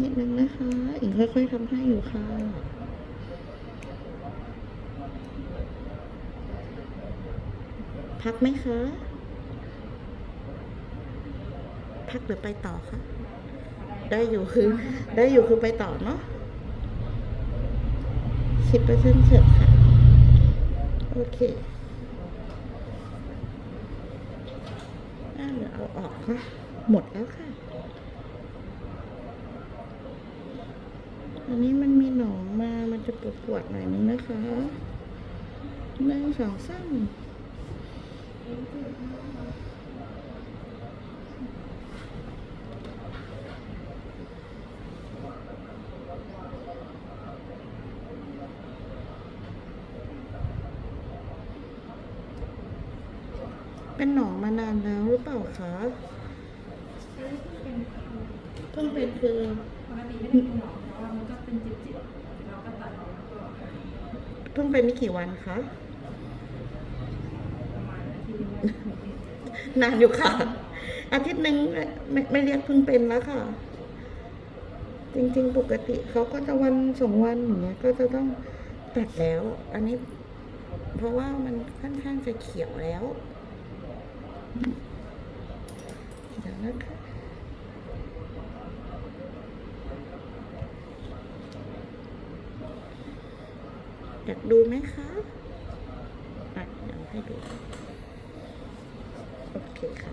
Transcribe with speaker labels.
Speaker 1: นิดนึงนะคะอิงค่อยๆทำให้อยู่ค่ะพักไหมคะ พักหรือไปต่อคะ ได้อยู่คือ ได้อยู่คือไปต่อเนาะสิบเปอร์เซ็นต์เสร็จค่ะ โอเคอ่าเดี๋ยวเอาออกค่ะ หมดแล้วค่ะ อันนี้มันมีหนองมา มันจะปวดปวดๆหน่อยนึงนะคะหนึ่งสองสามเป็นหนองมานานแล้วหรือเปล่าคะเพิ่งเป็นคือ
Speaker 2: ปกติไม่ได้เป็นหนองแต่ว่ามันก็ เป็นจิตๆเราก็ตัดออกแล้วก็
Speaker 1: เพิ่งเป็นไม่กี่วันคะ
Speaker 2: ประมาณอาทิตย์นึง
Speaker 1: นานอยู่ค่ะ อาทิตย์หนึ่งไม่ไม่เรียกเพิ่งเป็นแล้วค่ะ จริง ๆ ปกติเขาก็จะวันสองวันอย่างเงี้ยก็จะต้องตัดแล้ว อันนี้ เพราะว่ามันค่อนข้างจะเขียวแล้วเดี๋ยวนะคะ อยากดูไหมคะอะเดี๋ยวให้ดู โอเคค่ะ